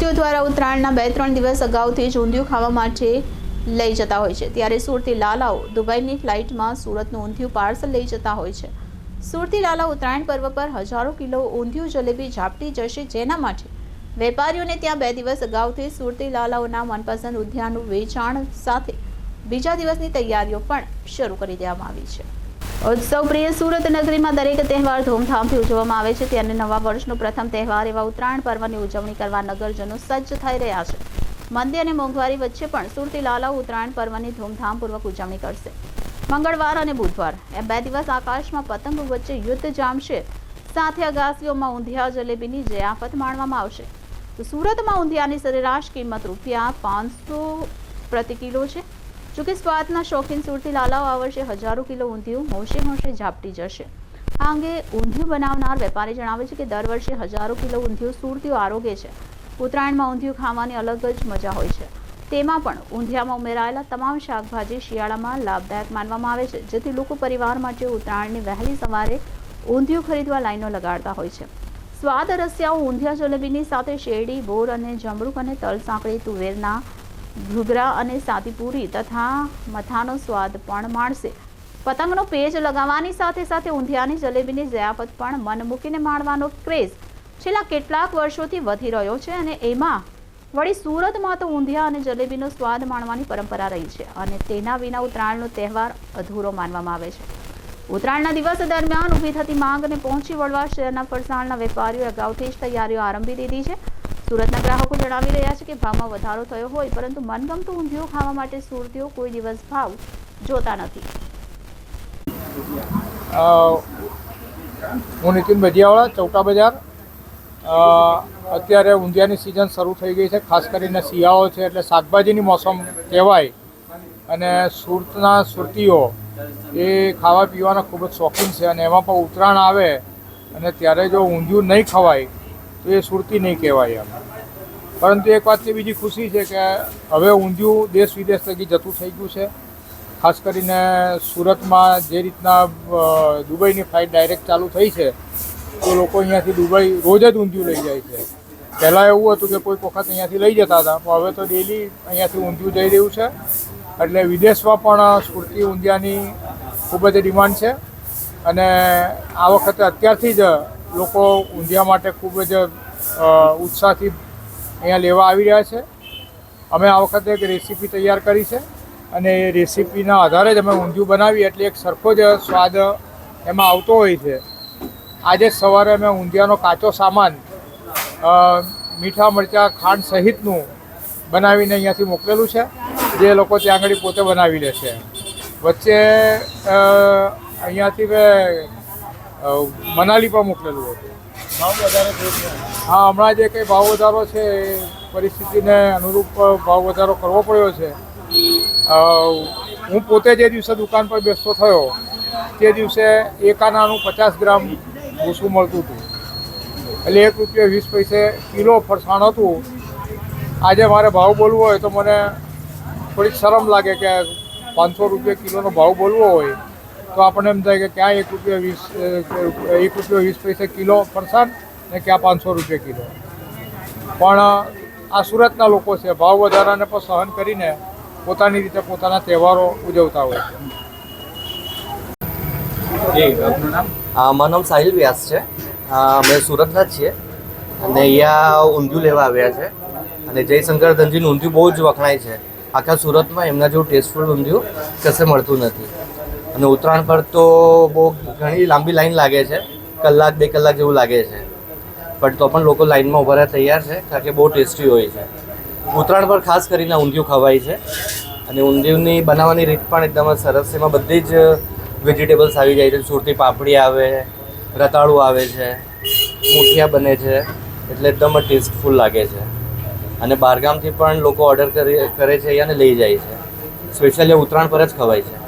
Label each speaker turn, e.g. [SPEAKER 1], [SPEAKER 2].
[SPEAKER 1] સુરતીઓ દ્વારા ઉત્તરાયણના બે ત્રણ દિવસ અગાઉથી જ ઊંધિયું ખાવા માટે લઈ જતા હોય છે. ત્યારે સુરતી લાલાઓ દુબઈની ફ્લાઇટમાં સુરતનું ઊંધિયું પાર્સલ લઈ જતા હોય છે. સુરતી લાલા ઉત્તરાયણ પર્વ પર હજારો કિલો ઊંધિયું, જલેબી, ઝાપટી જશે જેના માટે વેપારીઓને ત્યાં બે દિવસ અગાઉથી સુરતી લાલાઓના મનપસંદ ઉદ્યાનનું વેચાણ સાથે બીજા દિવસની તૈયારીઓ પણ શરૂ કરી દેવામાં આવી છે. ઉત્સવ પ્રિય સુરત નગરીમાં દરેક તહેવાર ધૂમધામથી ઉજવવામાં આવે છે. ત્યારે નવા વર્ષનો પ્રથમ તહેવાર એવા ઉત્તરાયણ પર્વની ઉજવણી કરવા નગરજનો સજ્જ થઈ રહ્યા છે. મંદી અને મોંઘવારી વચ્ચે પણ સુરતી લાલાઓ ઉત્તરાયણ પર્વની ધૂમધામપૂર્વક ઉજવણી કરશે. મંગળવાર અને બુધવાર એ બે દિવસ આકાશમાં પતંગ વચ્ચે યુદ્ધ જામશે. સાથે અગાસીઓમાં ઊંધિયા જલેબીની જયાફત માણવામાં આવશે. તો સુરતમાં ઊંધિયાની સરેરાશ કિંમત રૂપિયા પાંચસો પ્રતિ કિલો છે. જોકે સ્વાદના શોખીન સુરતી લાલાઓ આ વર્ષે હજારો કિલો ઊંધિયું હોંશે હોંશે ઝાપટી જશે. આ અંગે ઊંધિયું બનાવનાર વેપારી જણાવે છે કે દર વર્ષે હજારો કિલો ઊંધિયું સુરતીઓ આરોગે છે. ઉત્તરાયણમાં ઊંધિયું ખાવાની અલગ જ મજા હોય છે. તેમાં પણ ઊંધિયામાં ઉમેરાયેલા તમામ શાકભાજી શિયાળામાં લાભદાયક માનવામાં આવે છે. જેથી લોકો પરિવાર માટે ઉત્તરાયણની વહેલી સવારે ઊંધિયું ખરીદવા લાઈનો લગાડતા હોય છે. સ્વાદ રસિયાઓ ઊંધિયા જલેબીની સાથે શેરડી, બોર અને જમરૂક અને તલ સાંકળી તુવેરના ઘૂઘરા અને સાતીપુરી તથા મથાનો સ્વાદ પણ માણશે. પતંગનો પેજ લગાવવાની સાથે સાથે ઊંધિયાની જલેબીની જયાફત પણ મન મૂકીને માણવાનો ક્રેઝ. છેલ્લા કેટલાક વર્ષોથી વધી રહ્યો છે અને એમાં વળી સુરતમાં તો ઊંધિયા અને જલેબીનો સ્વાદ માણવાની પરંપરા રહી છે અને તેના વિના ઉત્તરાયણનો તહેવાર અધૂરો માનવામાં આવે છે. ઉત્તરાયણના દિવસ દરમિયાન ઊભી થતી માંગને પહોંચી વળવા શહેરના ફરસાણના વેપારીઓએ અગાઉથી જ તૈયારીઓ આરંભી દીધી છે. સુરતના ગ્રાહકો જણાવી રહ્યા છે કે ભાવમાં વધારો થયો હોય, પરંતુ મનગમતું ઊંધિયું ખાવા માટે સુરતીઓ કોઈ દિવસ ભાવ જોતા નથી.
[SPEAKER 2] હું નીતિન ભજીયાવાળા ચૌટા બજાર. અત્યારે ઊંધિયાની સિઝન શરૂ થઈ ગઈ છે, ખાસ કરીને શિયાળો છે એટલે શાકભાજીની મોસમ કહેવાય. અને સુરતના સુરતીઓ એ ખાવા પીવાના ખૂબ જ શોખીન છે અને એમાં પણ ઉત્તરાયણ આવે અને ત્યારે જો ઊંધિયું નહીં ખવાય તો એ સુરતી નહીં કહેવાય એમ. પરંતુ એક વાતની બીજી ખુશી છે કે હવે ઊંધિયું દેશ વિદેશ થકી જતું થઈ ગયું છે. ખાસ કરીને સુરતમાં જે રીતના દુબઈની ફ્લાઇટ ડાયરેક્ટ ચાલુ થઈ છે, તો લોકો અહીંયાથી દુબઈ રોજ જ ઊંધિયું લઈ જાય છે. પહેલાં એવું હતું કે કોઈક વખત અહીંયાથી લઈ જતા હતા, પણ હવે તો ડેલી અહીંયાથી ઊંધિયું જઈ રહ્યું છે. એટલે વિદેશમાં પણ સુરતી ઊંધિયાની ખૂબ જ ડિમાન્ડ છે. અને આ વખતે અત્યારથી જ લોકો ઊંધિયા માટે ખૂબ જ ઉત્સાહથી અહીંયા લેવા આવી રહ્યા છે. અમે આ વખતે એક રેસીપી તૈયાર કરી છે અને એ રેસીપીના આધારે જ અમે ઊંધિયું બનાવી એટલે એક સરખો જ સ્વાદ એમાં આવતો હોય છે. આજે સવારે અમે ઊંધિયાનો કાચો સામાન મીઠા મરચાં, ખાંડ સહિતનું બનાવીને અહીંયાથી મોકલેલું છે, જે લોકો ત્યાં આગળ પોતે બનાવી લે છે. વચ્ચે અહીંયાથી મેં મનાલી પણ મોકલેલું હતું. હા, હમણાં જે કંઈ ભાવ વધારો છે, એ પરિસ્થિતિને અનુરૂપ ભાવ વધારો કરવો પડ્યો છે. હું પોતે જે દિવસે દુકાન પર બેસતો થયો, તે દિવસે એક આનાનું પચાસ ગ્રામ ભૂસું મળતું હતું. એટલે એક રૂપિયા વીસ પૈસે કિલો ફરસાણ હતું. આજે મારે ભાવ બોલવો હોય તો મને થોડીક શરમ લાગે કે પાંચસો રૂપિયા કિલોનો ભાવ બોલવો હોય. તો આપણને એમ થાય કે ક્યાં એક રૂપિયા વીસ એક રૂપિયા વીસ પૈસે કિલો ફરસાણ ને ક્યાં પાંચસો રૂપિયા કિલો. પણ આ સુરતના લોકો છે ભાવ વધારાને પણ સહન કરીને પોતાની રીતે પોતાના તહેવારો ઉજવતા હોય છે.
[SPEAKER 3] મારું નામ સાહિલ વ્યાસ છે. આ અમે સુરતના જ છીએ. અને અહીંયા ઊંધિયું લેવા આવ્યા છે. અને જયશંકર ધનજીનું ઊંધિયું બહુ જ વખણાય છે. આખા સુરતમાં એમના જેવું ટેસ્ટફુલ ઊંધિયું કશે મળતું નથી. અને ઉત્તરાયણ પર તો બહુ ઘણી લાંબી લાઈન લાગે છે. કલાક, બે કલાક જેવું લાગે છે. પણ તો પણ લોકો લાઈનમાં રહ્યા તૈયાર છે, કારણ કે બહુ ટેસ્ટી હોય છે. ઉત્તરાયણ પર ખાસ કરીને ઊંધિયું ખવાય છે. અને ઊંધિયુંની બનાવવાની રીત પણ એકદમ જ સરસ છે. એમાં બધી જ વેજીટેબલ્સ આવી જાય છે. સુરતી પાપડી આવે, રતાળું આવે છે, મૂઠિયા બને છે. એટલે એકદમ ટેસ્ટફુલ લાગે છે. અને બહારગામથી પણ લોકો ઓર્ડર કરી, કરે છે અને લઈ જાય છે. સ્પેશિયલી ઉત્તરાયણ પર જ ખવાય છે.